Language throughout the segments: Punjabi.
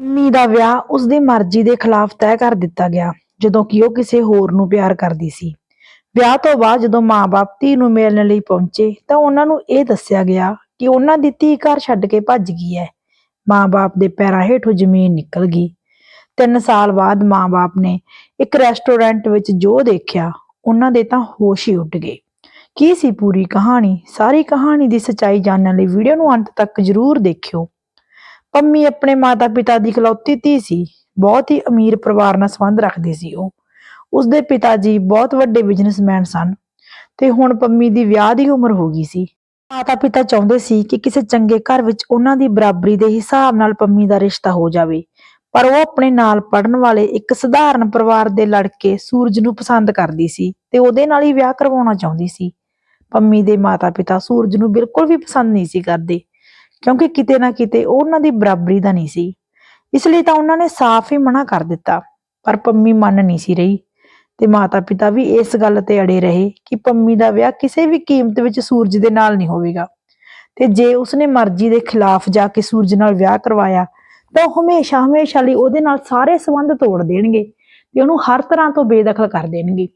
ਪੰਮੀ ਦਾ ਵਿਆਹ ਉਸਦੀ ਮਰਜ਼ੀ ਦੇ ਖਿਲਾਫ ਤੈਅ ਕਰ ਦਿੱਤਾ ਗਿਆ, ਜਦੋਂ ਕਿ ਉਹ ਕਿਸੇ ਹੋਰ ਨੂੰ ਪਿਆਰ ਕਰਦੀ ਸੀ। ਵਿਆਹ ਤੋਂ ਬਾਅਦ ਜਦੋਂ ਮਾਪੇ ਧੀ ਨੂੰ ਮਿਲਣ ਲਈ ਪਹੁੰਚੇ, ਤਾਂ ਉਹਨਾਂ ਨੂੰ ਇਹ ਦੱਸਿਆ ਗਿਆ ਕਿ ਉਹਨਾਂ ਦੀ ਧੀ ਘਰ ਛੱਡ ਕੇ ਭੱਜ ਗਈ ਹੈ। ਮਾਪੇ ਦੇ ਪੈਰਾਂ ਹੇਠੋਂ ਜ਼ਮੀਨ ਨਿਕਲ ਗਈ। ਤਿੰਨ ਸਾਲ ਬਾਅਦ ਮਾਪੇ ਨੇ ਇੱਕ ਰੈਸਟੋਰੈਂਟ ਵਿੱਚ ਜੋ ਦੇਖਿਆ, ਉਹਨਾਂ ਦੇ ਤਾਂ ਹੋਸ਼ ਹੀ ਉੱਡ ਗਏ। ਕੀ ਸੀ ਪੂਰੀ ਕਹਾਣੀ? ਸਾਰੀ ਕਹਾਣੀ ਦੀ ਸੱਚਾਈ ਜਾਣਨ ਲਈ ਵੀਡੀਓ ਨੂੰ ਅੰਤ ਤੱਕ ਜ਼ਰੂਰ ਦੇਖਿਓ। ਪੰਮੀ ਆਪਣੇ ਮਾਤਾ-ਪਿਤਾ ਦੀ ਇਕਲੌਤੀ ਧੀ ਸੀ। ਬਹੁਤ ਹੀ ਅਮੀਰ ਪਰਿਵਾਰ ਨਾਲ ਸੰਬੰਧ ਰੱਖਦੀ ਸੀ ਉਹ। ਉਸਦੇ ਪਿਤਾ ਜੀ ਬਹੁਤ ਵੱਡੇ ਬਿਜ਼ਨਸਮੈਨ ਸਨ ਤੇ ਹੁਣ ਪੰਮੀ ਦੀ ਵਿਆਹ ਦੀ ਉਮਰ ਹੋ ਗਈ ਸੀ। ਮਾਤਾ-ਪਿਤਾ ਚਾਹੁੰਦੇ ਸੀ ਕਿ ਕਿਸੇ ਚੰਗੇ ਘਰ ਵਿੱਚ ਉਹਨਾਂ ਦੀ ਬਰਾਬਰੀ ਦੇ ਹਿਸਾਬ ਨਾਲ ਪੰਮੀ ਦਾ ਰਿਸ਼ਤਾ ਹੋ ਜਾਵੇ, ਪਰ ਉਹ ਆਪਣੇ ਨਾਲ ਪੜਨ ਵਾਲੇ ਇੱਕ ਸਧਾਰਨ ਪਰਿਵਾਰ ਦੇ ਲੜਕੇ ਸੂਰਜ ਨੂੰ ਪਸੰਦ ਕਰਦੀ ਸੀ ਤੇ ਉਹਦੇ ਨਾਲ ਹੀ ਵਿਆਹ ਕਰਵਾਉਣਾ ਚਾਹੁੰਦੀ ਸੀ। ਪੰਮੀ ਦੇ ਮਾਤਾ-ਪਿਤਾ ਸੂਰਜ ਨੂੰ ਬਿਲਕੁਲ ਵੀ ਪਸੰਦ ਨਹੀਂ ਸੀ ਕਰਦੇ। ਕਿਉਂਕਿ ਕਿਤੇ ਨਾ ਕਿਤੇ ਉਹਨਾਂ ਦੀ ਬਰਾਬਰੀ ਦਾ ਨਹੀਂ ਸੀ। ਇਸ ਲਈ ਤਾਂ ਉਹਨਾਂ ਨੇ ਸਾਫ਼ ਹੀ ਮਨਾ ਕਰ ਦਿੱਤਾ, ਪਰ ਪੰਮੀ ਮੰਨ ਨਹੀਂ ਸੀ ਰਹੀ ਤੇ ਮਾਤਾ-ਪਿਤਾ ਵੀ ਇਸ ਗੱਲ ਤੇ ਅੜੇ ਰਹੇ ਕਿ ਪੰਮੀ ਦਾ ਵਿਆਹ ਕਿਸੇ ਵੀ ਕੀਮਤ ਵਿੱਚ ਸੂਰਜ ਦੇ ਨਾਲ ਨਹੀਂ ਹੋਵੇਗਾ। ਤੇ ਜੇ ਉਸਨੇ ਮਰਜ਼ੀ ਦੇ ਖਿਲਾਫ ਜਾ ਕੇ ਸੂਰਜ ਨਾਲ ਵਿਆਹ ਕਰਵਾਇਆ, ਤਾਂ ਉਹ ਹਮੇਸ਼ਾ ਹਮੇਸ਼ਾ ਲਈ ਉਹਦੇ ਨਾਲ ਸਾਰੇ ਸੰਬੰਧ ਤੋੜ ਦੇਣਗੇ ਤੇ ਉਹਨੂੰ ਹਰ ਤਰ੍ਹਾਂ ਤੋਂ ਬੇਦਖਲ ਕਰ ਦੇਣਗੇ।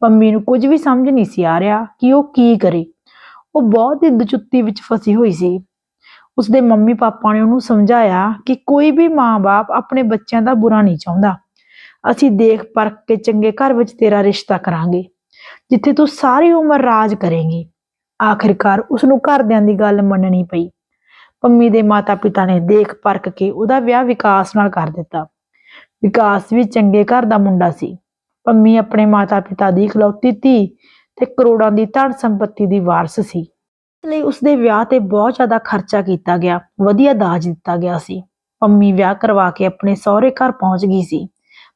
ਪੰਮੀ ਨੂੰ ਕੁਝ ਵੀ ਸਮਝ ਨਹੀਂ ਸੀ ਆ ਰਿਹਾ ਕਿ ਉਹ ਕੀ ਕਰੇ। ਉਹ ਬਹੁਤ ਹੀ ਦਚੁੱਤੀ ਵਿੱਚ ਫਸੀ ਹੋਈ ਸੀ। ਉਸਦੇ ਮੰਮੀ ਪਾਪਾ ਨੇ ਉਹਨੂੰ ਸਮਝਾਇਆ ਕਿ ਕੋਈ ਵੀ ਮਾਂ-ਬਾਪ ਆਪਣੇ ਬੱਚਿਆਂ ਦਾ ਬੁਰਾ ਨਹੀਂ ਚਾਹੁੰਦਾ। ਅਸੀਂ ਦੇਖ ਪਰਖ ਕੇ ਚੰਗੇ ਘਰ ਵਿੱਚ ਤੇਰਾ ਰਿਸ਼ਤਾ ਕਰਾਂਗੇ, ਜਿੱਥੇ ਤੂੰ ਸਾਰੀ ਉਮਰ ਰਾਜ ਕਰੇਂਗੀ। ਆਖਿਰਕਾਰ ਉਸ ਨੂੰ ਘਰਦਿਆਂ ਦੀ ਗੱਲ ਮੰਨਣੀ ਪਈ। ਪੰਮੀ ਦੇ ਮਾਤਾ-ਪਿਤਾ ਨੇ ਦੇਖ ਪਰਖ ਕੇ ਉਹਦਾ ਵਿਆਹ ਵਿਕਾਸ ਨਾਲ ਕਰ ਦਿੱਤਾ। ਵਿਕਾਸ ਵੀ ਚੰਗੇ ਘਰ ਦਾ ਮੁੰਡਾ ਸੀ। ਪੰਮੀ ਆਪਣੇ ਮਾਤਾ-ਪਿਤਾ ਦੀ ਇਕਲੌਤੀ ਧੀ ਤੇ ਕਰੋੜਾਂ ਦੀ ਧਨ ਸੰਪਤੀ ਦੀ ਵਾਰਸ ਸੀ। ਇਸ ਲਈ ਉਸਦੇ ਵਿਆਹ ਤੇ ਬਹੁਤ ਜ਼ਿਆਦਾ ਖਰਚਾ ਕੀਤਾ ਗਿਆ, ਵਧੀਆ ਦਾਜ ਦਿੱਤਾ ਗਿਆ ਸੀ। ਪੰਮੀ ਵਿਆਹ ਕਰਵਾ ਕੇ ਆਪਣੇ ਸਹੁਰੇ ਘਰ ਪਹੁੰਚ ਗਈ ਸੀ।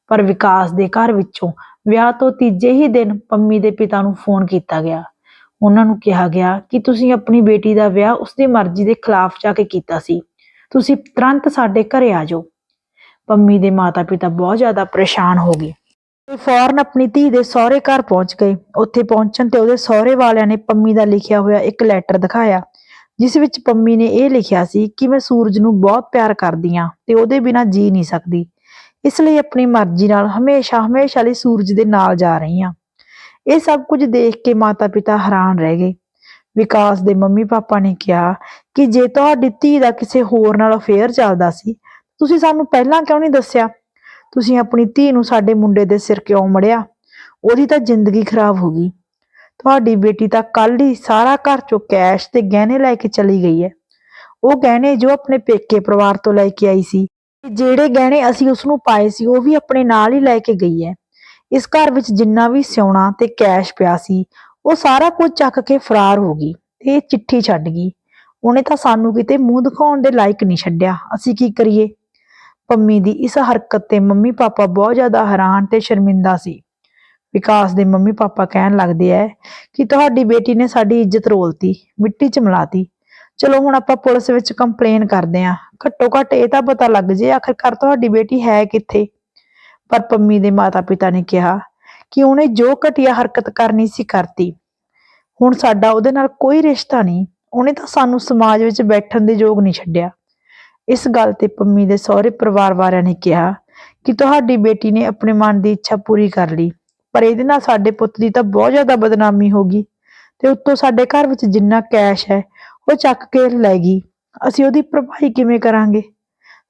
ਪਰ ਵਿਕਾਸ ਦੇ ਘਰ ਵਿੱਚੋਂ ਵਿਆਹ ਤੋਂ ਤੀਜੇ ਹੀ ਦਿਨ ਪੰਮੀ ਦੇ ਪਿਤਾ ਨੂੰ ਫੋਨ ਕੀਤਾ ਗਿਆ। ਉਹਨਾਂ ਨੂੰ ਕਿਹਾ ਗਿਆ ਕਿ ਤੁਸੀਂ ਆਪਣੀ ਬੇਟੀ ਦਾ ਵਿਆਹ ਉਸਦੀ ਮਰਜ਼ੀ ਦੇ ਖਿਲਾਫ ਜਾ ਕੇ ਕੀਤਾ ਸੀ। ਤੁਸੀਂ ਤੁਰੰਤ ਸਾਡੇ ਘਰੇ ਆ ਜਾਓ। ਪੰਮੀ ਦੇ ਮਾਤਾ-ਪਿਤਾ ਬਹੁਤ ਜ਼ਿਆਦਾ ਪਰੇਸ਼ਾਨ ਹੋ ਗਏ। ਤੇ ਫੌਰਨ ਆਪਣੀ ਧੀ ਦੇ ਸਹੁਰੇ ਘਰ ਪਹੁੰਚ ਗਏ। ਉੱਥੇ ਪਹੁੰਚਣ ਤੇ ਉਹਦੇ ਸਹੁਰੇ ਵਾਲਿਆਂ ਨੇ ਪੰਮੀ ਦਾ ਲਿਖਿਆ ਹੋਇਆ ਇੱਕ ਲੈਟਰ ਦਿਖਾਇਆ, ਜਿਸ ਵਿੱਚ ਪੰਮੀ ਨੇ ਇਹ ਲਿਖਿਆ ਸੀ ਕਿ ਮੈਂ ਸੂਰਜ ਨੂੰ ਬਹੁਤ ਪਿਆਰ ਕਰਦੀ ਹਾਂ ਤੇ ਉਹਦੇ ਬਿਨਾਂ ਜੀ ਨਹੀਂ ਸਕਦੀ। ਇਸ ਲਈ ਆਪਣੀ ਮਰਜ਼ੀ ਨਾਲ ਹਮੇਸ਼ਾ ਹਮੇਸ਼ਾ ਲਈ ਸੂਰਜ ਦੇ ਨਾਲ ਜਾ ਰਹੀ ਹਾਂ। ਇਹ ਸਭ ਕੁਝ ਦੇਖ ਕੇ ਮਾਤਾ-ਪਿਤਾ ਹੈਰਾਨ ਰਹਿ ਗਏ। ਵਿਕਾਸ ਦੇ ਮੰਮੀ ਪਾਪਾ ਨੇ ਕਿਹਾ ਕਿ ਜੇ ਤੁਹਾਡੀ ਧੀ ਦਾ ਕਿਸੇ ਹੋਰ ਨਾਲ ਅਫੇਅਰ ਚੱਲਦਾ ਸੀ, ਤੁਸੀਂ ਸਾਨੂੰ ਪਹਿਲਾਂ ਕਿਉਂ ਨਹੀਂ ਦੱਸਿਆ? ਤੁਸੀਂ ਆਪਣੀ ਧੀ ਨੂੰ ਸਾਡੇ ਮੁੰਡੇ ਦੇ ਸਿਰ ਕਿਉਂ ਮੜਿਆ? ਉਹਦੀ ਤਾਂ ਜ਼ਿੰਦਗੀ ਖਰਾਬ ਹੋ ਗਈ। ਤੁਹਾਡੀ ਬੇਟੀ ਤਾਂ ਕੱਲ ਹੀ ਸਾਰਾ ਘਰ ਚੋਂ ਕੈਸ਼ ਤੇ ਗਹਿਣੇ ਲੈ ਕੇ ਚਲੀ ਗਈ ਹੈ। ਉਹ ਗਹਿਣੇ ਜੋ ਆਪਣੇ ਪੇਕੇ ਪਰਿਵਾਰ ਤੋਂ ਲੈ ਕੇ ਆਈ ਸੀ ਜਿਹੜੇ ਗਹਿਣੇ ਅਸੀਂ ਉਸ ਨੂੰ ਪਾਏ ਸੀ, ਉਹ ਵੀ ਆਪਣੇ ਨਾਲ ਹੀ ਲੈ ਕੇ ਗਈ ਹੈ। ਇਸ ਘਰ ਵਿੱਚ ਜਿੰਨਾ ਵੀ ਸਿਉਣਾ ਤੇ ਕੈਸ਼ ਪਿਆ ਸੀ, ਉਹ ਸਾਰਾ ਕੁਝ ਚੱਕ ਕੇ ਫਰਾਰ ਹੋ ਗਈ ਤੇ ਚਿੱਠੀ ਛੱਡ ਗਈ। ਉਹਨੇ ਤਾਂ ਸਾਨੂੰ ਕਿਤੇ ਮੂੰਹ ਦਿਖਾਉਣ ਦੇ ਲਾਇਕ ਨਹੀਂ ਛੱਡਿਆ। ਅਸੀਂ ਕੀ ਕਰੀਏ? ਪੰਮੀ ਦੀ ਇਸ ਹਰਕਤ ਤੇ ਮੰਮੀ ਪਾਪਾ ਬਹੁਤ ਜ਼ਿਆਦਾ ਹੈਰਾਨ ਤੇ ਸ਼ਰਮਿੰਦਾ ਸੀ। ਵਿਕਾਸ ਦੇ ਮੰਮੀ ਪਾਪਾ ਕਹਿਣ ਲੱਗਦੇ ਐ ਕਿ ਤੁਹਾਡੀ ਬੇਟੀ ਨੇ ਸਾਡੀ ਇੱਜ਼ਤ ਰੋਲਤੀ, ਮਿੱਟੀ 'ਚ ਮਿਲਾਤੀ। ਚਲੋ ਹੁਣ ਆਪਾਂ ਪੁਲਿਸ ਵਿੱਚ ਕੰਪਲੇਨ ਕਰਦੇ ਆਂ। ਘੱਟੋ ਘੱਟ ਇਹ ਤਾਂ ਪਤਾ ਲੱਗ ਜੇ ਆਖਿਰਕਾਰ ਤੁਹਾਡੀ ਬੇਟੀ ਹੈ ਕਿੱਥੇ। ਪਰ ਪੰਮੀ ਦੇ ਮਾਤਾ-ਪਿਤਾ ਨੇ ਕਿਹਾ ਕਿ ਉਹਨੇ ਜੋ ਘਟੀਆ ਹਰਕਤ ਕਰਨੀ ਸੀ ਕਰਤੀ। ਹੁਣ ਸਾਡਾ ਉਹਦੇ ਨਾਲ ਕੋਈ ਰਿਸ਼ਤਾ ਨਹੀਂ, ਉਹਨੇ ਤਾਂ ਸਾਨੂੰ ਸਮਾਜ ਵਿੱਚ ਬੈਠਣ ਦੇ ਯੋਗ ਨਹੀਂ ਛੱਡਿਆ। ਇਸ ਗੱਲ ਤੇ ਪੰਮੀ ਦੇ ਸਹੁਰੇ ਪਰਿਵਾਰ ਵਾਲਿਆਂ ਨੇ ਕਿਹਾ ਕਿ ਤੁਹਾਡੀ ਬੇਟੀ ਨੇ ਆਪਣੇ ਮਨ ਦੀ ਇੱਛਾ ਪੂਰੀ ਕਰ ਲਈ, ਪਰ ਇਹਦੇ ਨਾਲ ਸਾਡੇ ਪੁੱਤ ਦੀ ਤਾਂ ਬਹੁਤ ਜ਼ਿਆਦਾ ਬਦਨਾਮੀ ਹੋ ਗਈ ਤੇ ਉੱਤੋਂ ਸਾਡੇ ਘਰ ਵਿੱਚ ਜਿੰਨਾ ਕੈਸ਼ ਹੈ, ਉਹ ਚੱਕ ਕੇ ਲੈ ਗਈ। ਅਸੀਂ ਉਹਦੀ ਭਰਪਾਈ ਕਿਵੇਂ ਕਰਾਂਗੇ?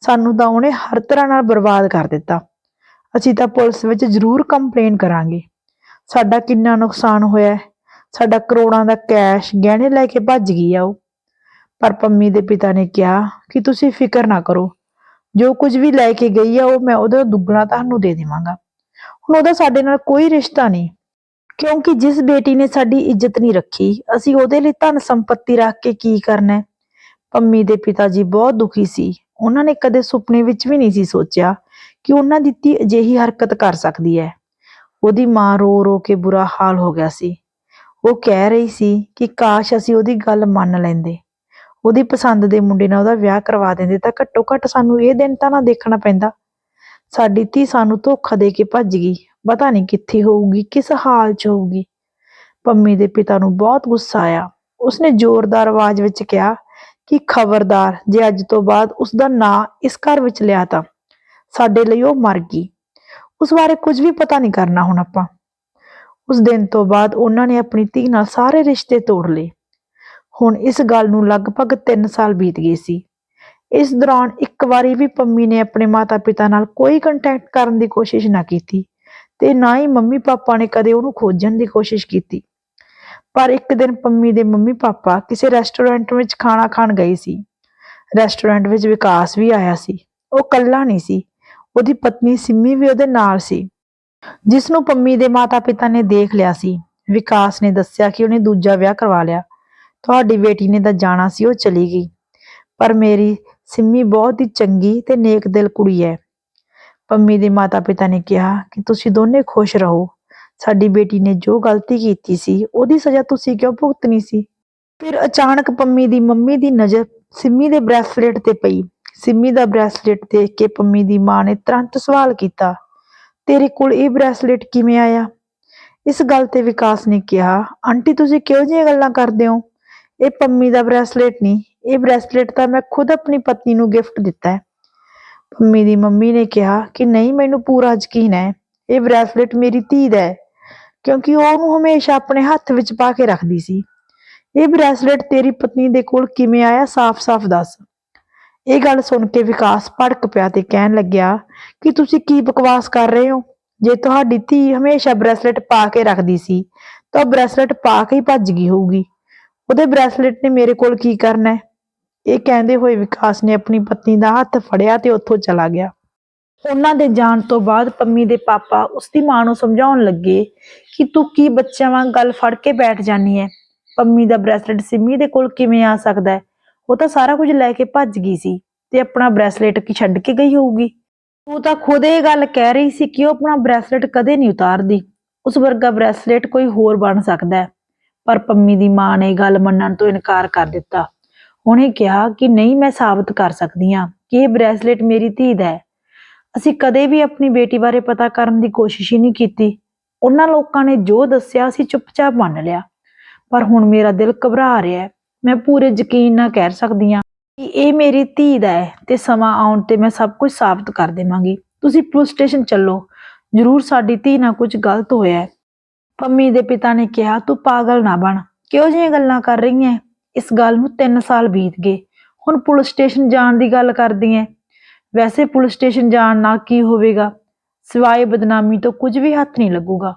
ਸਾਨੂੰ ਤਾਂ ਉਹਨੇ ਹਰ ਤਰ੍ਹਾਂ ਨਾਲ ਬਰਬਾਦ ਕਰ ਦਿੱਤਾ। ਅਸੀਂ ਤਾਂ ਪੁਲਿਸ ਵਿੱਚ ਜ਼ਰੂਰ ਕੰਪਲੇਨ ਕਰਾਂਗੇ। ਸਾਡਾ ਕਿੰਨਾ ਨੁਕਸਾਨ ਹੋਇਆ ਸਾਡਾ ਕਰੋੜਾਂ ਦਾ ਕੈਸ਼ ਗਹਿਣੇ ਲੈ ਕੇ ਭੱਜ ਗਈ ਆ ਉਹ। ਪਰ ਪੰਮੀ ਦੇ ਪਿਤਾ ਨੇ ਕਿਹਾ ਕਿ ਤੁਸੀਂ ਫਿਕਰ ਨਾ ਕਰੋ। ਜੋ ਕੁਝ ਵੀ ਲੈ ਕੇ ਗਈ ਆ, ਉਹ ਮੈਂ ਉਹਦਾ ਦੁੱਗਣਾ ਤੁਹਾਨੂੰ ਦੇ ਦੇਵਾਂਗਾ। ਹੁਣ ਉਹਦਾ ਸਾਡੇ ਨਾਲ ਕੋਈ ਰਿਸ਼ਤਾ ਨਹੀਂ, ਕਿਉਂਕਿ ਜਿਸ ਬੇਟੀ ਨੇ ਸਾਡੀ ਇੱਜ਼ਤ ਨਹੀਂ ਰੱਖੀ, ਅਸੀਂ ਉਹਦੇ ਲਈ ਧਨ ਸੰਪਤੀ ਰੱਖ ਕੇ ਕੀ ਕਰਨਾ ਪੰਮੀ ਦੇ ਪਿਤਾ ਜੀ ਬਹੁਤ ਦੁਖੀ ਸੀ। ਉਹਨਾਂ ਨੇ ਕਦੇ ਸੁਪਨੇ ਵਿੱਚ ਵੀ ਨਹੀਂ ਸੀ ਸੋਚਿਆ ਕਿ ਉਹਨਾਂ ਦੀ ਧੀ ਅਜਿਹੀ ਹਰਕਤ ਕਰ ਸਕਦੀ ਹੈ। ਉਹਦੀ ਮਾਂ ਰੋ ਰੋ ਕੇ ਬੁਰਾ ਹਾਲ ਹੋ ਗਿਆ ਸੀ। ਉਹ ਕਹਿ ਰਹੀ ਸੀ ਕਿ ਕਾਸ਼ ਅਸੀਂ ਉਹਦੀ ਗੱਲ ਮੰਨ ਲੈਂਦੇ। ਉਹਦੀ ਪਸੰਦ ਦੇ ਮੁੰਡੇ ਨਾਲ ਉਹਦਾ ਵਿਆਹ ਕਰਵਾ ਦਿੰਦੇ ਤਾਂ ਘੱਟੋ ਘੱਟ ਸਾਨੂੰ ਇਹ ਦਿਨ ਤਾਂ ਨਾ ਦੇਖਣਾ ਪੈਂਦਾ। ਸਾਡੀ ਧੀ ਸਾਨੂੰ ਧੋਖਾ ਦੇ ਕੇ ਭੱਜ ਗਈ। ਪਤਾ ਨਹੀਂ ਕਿੱਥੇ ਹੋਊਗੀ, ਕਿਸ ਹਾਲ 'ਚ ਹੋਊਗੀ। ਪੰਮੀ ਦੇ ਪਿਤਾ ਨੂੰ ਬਹੁਤ ਗੁੱਸਾ ਆਇਆ। ਉਸਨੇ ਜ਼ੋਰਦਾਰ ਆਵਾਜ਼ ਵਿੱਚ ਕਿਹਾ ਕਿ ਖਬਰਦਾਰ, ਜੇ ਅੱਜ ਤੋਂ ਬਾਅਦ ਉਸ ਦਾ ਨਾਂ ਇਸ ਘਰ ਵਿੱਚ ਲਿਆ ਤਾਂ ਸਾਡੇ ਲਈ ਉਹ ਮਰ ਗਈ। ਉਸ ਬਾਰੇ ਕੁਝ ਵੀ ਪਤਾ ਨਹੀਂ ਕਰਨਾ ਹੁਣ ਆਪਾਂ। ਉਸ ਦਿਨ ਤੋਂ ਬਾਅਦ ਉਹਨਾਂ ਨੇ ਆਪਣੀ ਧੀ ਨਾਲ ਸਾਰੇ ਰਿਸ਼ਤੇ ਤੋੜ ਲਏ। ਹੁਣ ਇਸ ਗੱਲ ਨੂੰ ਲਗਭਗ 3 ਸਾਲ ਬੀਤ ਗਏ ਸੀ। ਇਸ ਦੌਰਾਨ ਇੱਕ ਵਾਰੀ ਵੀ ਪੰਮੀ ਨੇ ਆਪਣੇ ਮਾਤਾ-ਪਿਤਾ ਨਾਲ ਕੋਈ ਕੰਟੈਕਟ ਕਰਨ ਦੀ ਕੋਸ਼ਿਸ਼ ਨਾ ਕੀਤੀ ਤੇ ਨਾ ਹੀ ਮੰਮੀ ਪਾਪਾ ਨੇ ਕਦੇ ਉਹਨੂੰ ਖੋਜਣ ਦੀ ਕੋਸ਼ਿਸ਼ ਕੀਤੀ। ਪਰ ਇੱਕ ਦਿਨ ਪੰਮੀ ਦੇ ਮੰਮੀ ਪਾਪਾ ਕਿਸੇ ਰੈਸਟੋਰੈਂਟ ਵਿੱਚ ਖਾਣਾ ਖਾਣ ਗਏ ਸੀ। ਰੈਸਟੋਰੈਂਟ ਵਿੱਚ ਵਿਕਾਸ ਵੀ ਆਇਆ ਸੀ। ਉਹ ਇਕੱਲਾ ਨਹੀਂ ਸੀ। ਉਹਦੀ ਪਤਨੀ ਸਿੰਮੀ ਵੀ ਉਹਦੇ ਨਾਲ ਸੀ। ਜਿਸ ਨੂੰ ਪੰਮੀ ਦੇ ਮਾਤਾ-ਪਿਤਾ ਨੇ ਦੇਖ ਲਿਆ ਸੀ। ਵਿਕਾਸ ਨੇ ਦੱਸਿਆ ਕਿ ਉਹਨੇ ਦੂਜਾ ਵਿਆਹ ਕਰਵਾ ਲਿਆ। ਤੁਹਾਡੀ ਬੇਟੀ ਨੇ ਤਾਂ ਜਾਣਾ ਸੀ, ਉਹ ਚਲੀ ਗਈ। ਪਰ ਮੇਰੀ ਸਿੰਮੀ ਬਹੁਤ ਹੀ ਚੰਗੀ ਤੇ ਨੇਕ ਦਿਲ ਕੁੜੀ ਹੈ। ਪੰਮੀ ਦੇ ਮਾਤਾ-ਪਿਤਾ ਨੇ ਕਿਹਾ ਕਿ ਤੁਸੀਂ ਦੋਨੇ ਖੁਸ਼ ਰਹੋ। ਸਾਡੀ ਬੇਟੀ ਨੇ ਜੋ ਗਲਤੀ ਕੀਤੀ ਸੀ, ਉਹਦੀ ਸਜ਼ਾ ਤੁਸੀਂ ਕਿਉਂ ਭੁਗਤਣੀ ਸੀ? ਫਿਰ ਅਚਾਨਕ ਪੰਮੀ ਦੀ ਮੰਮੀ ਦੀ ਨਜ਼ਰ ਸਿੰਮੀ ਦੇ ਬ੍ਰੈਸਲੇਟ ਤੇ ਪਈ। ਸਿੰਮੀ ਦਾ ਬ੍ਰੈਸਲੇਟ ਦੇਖ ਕੇ ਪੰਮੀ ਦੀ ਮਾਂ ਨੇ ਤੁਰੰਤ ਸਵਾਲ ਕੀਤਾ, ਤੇਰੇ ਕੋਲ ਇਹ ਬ੍ਰੈਸਲੇਟ ਕਿਵੇਂ ਆਇਆ? ਇਸ ਗੱਲ ਤੇ ਵਿਕਾਸ ਨੇ ਕਿਹਾ, ਆਂਟੀ, ਤੁਸੀਂ ਕਿਉਂ ਜਿਹੀਆਂ ਗੱਲਾਂ ਕਰਦੇ ਹੋ? ਇਹ ਪੰਮੀ ਦਾ ਬ੍ਰੈਸਲੇਟ ਨਹੀਂ, ਇਹ ਬ੍ਰੈਸਲੇਟ ਤਾਂ ਮੈਂ ਖੁਦ ਆਪਣੀ ਪਤਨੀ ਨੂੰ ਗਿਫਟ ਦਿੱਤਾ ਹੈ। ਪੰਮੀ ਦੀ ਮੰਮੀ ਨੇ ਕਿਹਾ ਕਿ ਨਹੀਂ, ਮੈਨੂੰ ਪੂਰਾ ਯਕੀਨ ਹੈ, ਇਹ ਬ੍ਰੈਸਲੇਟ ਮੇਰੀ ਧੀ ਦਾ ਹੈ, ਕਿਉਂਕਿ ਉਹ ਉਹਨੂੰ ਹਮੇਸ਼ਾ ਆਪਣੇ ਹੱਥ ਵਿੱਚ ਪਾ ਕੇ ਰੱਖਦੀ ਸੀ। ਇਹ ਬ੍ਰੈਸਲੇਟ ਤੇਰੀ ਪਤਨੀ ਦੇ ਕੋਲ ਕਿਵੇਂ ਆਇਆ, ਸਾਫ਼-ਸਾਫ਼ ਦੱਸ। ਇਹ ਗੱਲ ਸੁਣ ਕੇ ਵਿਕਾਸ ਭੜਕ ਪਿਆ ਤੇ ਕਹਿਣ ਲੱਗਿਆ ਕਿ ਤੁਸੀਂ ਕੀ ਬਕਵਾਸ ਕਰ ਰਹੇ ਹੋ? ਜੇ ਤੁਹਾਡੀ ਧੀ ਹਮੇਸ਼ਾ ਬ੍ਰੈਸਲੇਟ ਪਾ ਕੇ ਰੱਖਦੀ ਸੀ, ਤਾਂ ਉਹ ਬ੍ਰੈਸਲੇਟ ਪਾ ਕੇ ਹੀ ਭੱਜ ਗਈ ਹੋਊਗੀ। ਉਹਦੇ ਬ੍ਰੈਸਲੇਟ ਨੇ ਮੇਰੇ ਕੋਲ ਕੀ ਕਰਨਾ ਹੈ? ਇਹ ਕਹਿੰਦੇ ਹੋਏ ਵਿਕਾਸ ਨੇ ਆਪਣੀ ਪਤਨੀ ਦਾ ਹੱਥ ਫੜਿਆ ਤੇ ਉੱਥੋਂ ਚਲਾ ਗਿਆ। ਉਹਨਾਂ ਦੇ ਜਾਣ ਤੋਂ ਬਾਅਦ ਪੰਮੀ ਦੇ ਪਾਪਾ ਉਸ ਦੀ ਮਾਂ ਨੂੰ ਸਮਝਾਉਣ ਲੱਗੇ ਕਿ ਤੂੰ ਕੀ ਬੱਚਿਆਂ ਵਾਂਗ ਗੱਲ ਫੜ ਕੇ ਬੈਠ ਜਾਨੀ ਹੈ? ਪੰਮੀ ਦਾ ਬ੍ਰੈਸਲੇਟ ਸਿੰਮੀ ਦੇ ਕੋਲ ਕਿਵੇਂ ਆ ਸਕਦਾ ਹੈ? ਉਹ ਤਾਂ ਸਾਰਾ ਕੁਝ ਲੈ ਕੇ ਭੱਜ ਗਈ ਸੀ ਤੇ ਆਪਣਾ ਬ੍ਰੈਸਲੇਟ ਕੀ ਛੱਡ ਕੇ ਗਈ ਹੋਊਗੀ? ਤੂੰ ਤਾਂ ਖੁਦ ਇਹ ਗੱਲ ਕਹਿ ਰਹੀ ਸੀ ਕਿ ਉਹ ਆਪਣਾ ਬ੍ਰੈਸਲੇਟ ਕਦੇ ਨਹੀਂ ਉਤਾਰਦੀ। ਉਸ ਵਰਗਾ ਬ੍ਰੈਸਲੇਟ ਕੋਈ ਹੋਰ ਬਣ ਸਕਦਾ ਹੈ। ਪਰ ਪੰਮੀ ਦੀ ਮਾਂ ਨੇ ਗੱਲ ਮੰਨਣ ਤੋਂ ਇਨਕਾਰ ਕਰ ਦਿੱਤਾ। ਉਹਨੇ ਕਿਹਾ ਕਿ ਨਹੀਂ, ਮੈਂ ਸਾਬਤ ਕਰ ਸਕਦੀ ਹਾਂ ਕਿ ਇਹ ਬ੍ਰੈਸਲੇਟ ਮੇਰੀ ਧੀ ਦਾ ਹੈ। ਅਸੀਂ ਕਦੇ ਵੀ ਆਪਣੀ ਬੇਟੀ ਬਾਰੇ ਪਤਾ ਕਰਨ ਦੀ ਕੋਸ਼ਿਸ਼ ਹੀ ਨਹੀਂ ਕੀਤੀ। ਉਹਨਾਂ ਲੋਕਾਂ ਨੇ ਜੋ ਦੱਸਿਆ, ਅਸੀਂ ਚੁੱਪਚਾਪ ਮੰਨ ਲਿਆ। ਪਰ ਹੁਣ ਮੇਰਾ ਦਿਲ ਘਬਰਾ ਰਿਹਾ ਹੈ। ਮੈਂ ਪੂਰੇ ਯਕੀਨ ਨਾਲ ਕਹਿ ਸਕਦੀ ਹਾਂ ਕਿ ਇਹ ਮੇਰੀ ਧੀ ਦਾ ਹੈ ਤੇ ਸਮਾਂ ਆਉਣ ਤੇ ਮੈਂ ਸਭ ਕੁਝ ਸਾਬਤ ਕਰ ਦੇਵਾਂਗੀ। ਤੁਸੀਂ ਪੁਲਿਸ ਸਟੇਸ਼ਨ ਚੱਲੋ। ਜ਼ਰੂਰ ਸਾਡੀ ਧੀ ਨਾਲ ਕੁਝ ਗਲਤ ਹੋਇਆ ਹੈ। ਪੰਮੀ ਦੇ ਪਿਤਾ ਨੇ ਕਿਹਾ, ਤੂੰ ਪਾਗਲ ਨਾ ਬਣ। ਕਿਉਂ ਜਿਹੀਆਂ ਗੱਲਾਂ ਕਰ ਰਹੀ ਹੈ ਇਸ ਗੱਲ ਨੂੰ 3 ਸਾਲ ਬੀਤ ਗਏ। ਹੁਣ ਪੁਲਿਸ ਸਟੇਸ਼ਨ ਜਾਣ ਦੀ ਗੱਲ ਕਰਦੀ ਹੈ ਵੈਸੇ ਪੁਲਿਸ ਸਟੇਸ਼ਨ ਜਾਣ ਨਾਲ ਕੀ ਹੋਵੇਗਾ? ਸਿਵਾਏ ਬਦਨਾਮੀ ਤੋਂ ਕੁਝ ਵੀ ਹੱਥ ਨਹੀਂ ਲੱਗੂਗਾ।